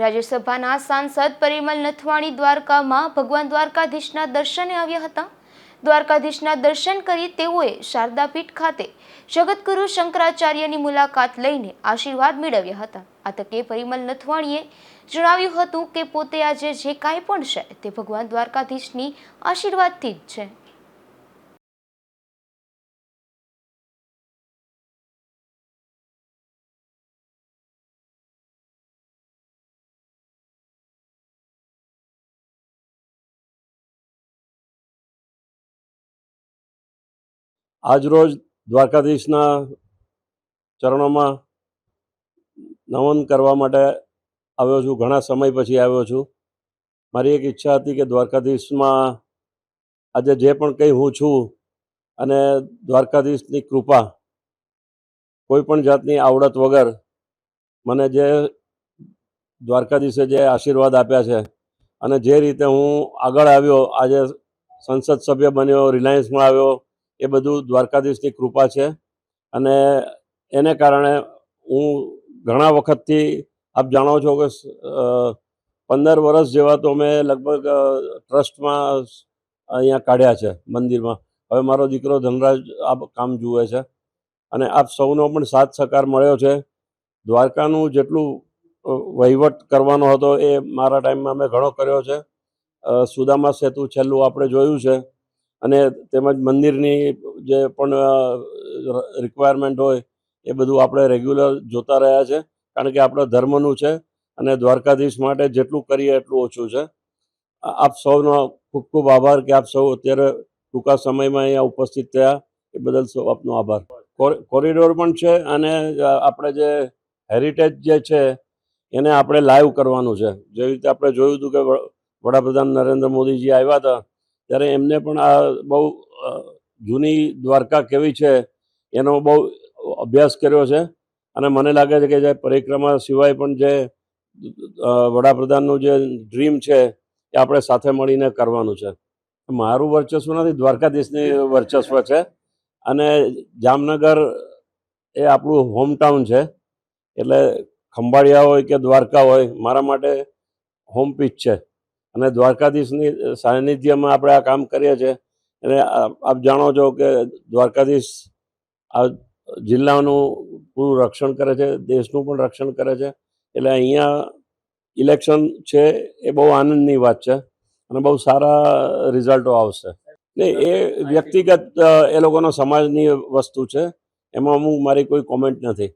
રાજ્યસભાના સાંસદ પરિમલ નથવાણી દ્વારકામાં ભગવાન દ્વારકાધીશના દર્શને આવ્યા હતા. દ્વારકાધીશના દર્શન કરી તેઓએ શારદાપીઠ ખાતે જગતગુરુ શંકરાચાર્યની મુલાકાત લઈને આશીર્વાદ મેળવ્યા હતા. આ તકે પરિમલ નથવાણીએ જણાવ્યું હતું કે પોતે આજે જે કાંઈ પણ છે તે ભગવાન દ્વારકાધીશની આશીર્વાદથી જ છે. આજરોજ દ્વારકાધીશના ચરણોમાં નમન કરવા માટે આવ્યો છું. ઘણા સમય પછી આવ્યો છું. મારી એક ઈચ્છા હતી કે દ્વારકાધીશમાં આજે જે પણ કંઈ હું છું અને દ્વારકાધીશની કૃપા કોઈ પણ જાતની આવડત વગર મને જે દ્વારકાધીશે જે આશીર્વાદ આપ્યા છે અને જે રીતે હું આગળ આવ્યો, આજે સંસદ સભ્ય બન્યો, રિલાયન્સમાં આવ્યો એ બધું દ્વારકાધીશની કૃપા છે. અને એને કારણે હું ઘણા વખતથી આપ જાણો છો કે પંદર વર્ષ જેવા તો મેં લગભગ ટ્રસ્ટમાં અહીંયા કાઢ્યા છે મંદિરમાં. હવે મારો દીકરો ધનરાજ આ કામ જુએ છે. અને આપ સૌનો પણ સાથ સહકાર મળ્યો છે. દ્વારકાનું જેટલું વહીવટ કરવાનો હતો એ મારા ટાઈમમાં મેં ઘણો કર્યો છે. સુદામા સેતુ છેલ્લું આપણે જોયું છે. અને તેમજ મંદિરની જે પણ રિક્વાયરમેન્ટ હોય, એ બધું આપણે રેગ્યુલર જોતા રહ્યા છે. કારણ કે આપણા ધર્મનું છે અને દ્વારકાધીશ માટે જેટલું કરીએ એટલું ઓછું છે. આપ સૌનો ખૂબ ખૂબ આભાર કે આપ સૌ અત્યારે ટૂંકા સમયમાં અહીંયા ઉપસ્થિત થયા. એ બદલ સૌ આપનો આભાર. કોર- કોરિડોર પણ છે અને આપણે જે હેરિટેજ જે છે એને આપણે લાઈવ કરવાનું છે. જેવી રીતે આપણે જોયું હતું કે વડાપ્રધાન નરેન્દ્ર મોદીજી આવ્યા હતા ત્યારે એમને પણ આ બહુ જૂની દ્વારકા કેવી છે એનો બહુ અભ્યાસ કર્યો છે. અને મને લાગે છે કે જે પરિક્રમા સિવાય પણ જે વડાપ્રધાનનું જે ડ્રીમ છે એ આપણે સાથે મળીને કરવાનું છે. મારું વર્ચસ્વ નથી, દ્વારકાધીશની વર્ચસ્વ છે. અને જામનગર એ આપણું હોમટાઉન છે. એટલે ખંભાળિયા હોય કે દ્વારકા હોય, મારા માટે હોમ પીચ છે. અને દ્વારકાધીશની સાનિધ્યમાં આપણે આ કામ કરીએ છીએ. અને આપ જાણો છો કે દ્વારકાધીશ આ જિલ્લાનું પૂરું રક્ષણ કરે છે, દેશનું પણ રક્ષણ કરે છે. એટલે અહીંયા ઇલેક્શન છે એ બહુ આનંદની વાત છે અને બહુ સારા રિઝલ્ટો આવશે. ને એ વ્યક્તિગત એ લોકોનો સમાજની વસ્તુ છે. એમાં હું, મારી કોઈ કોમેન્ટ નથી.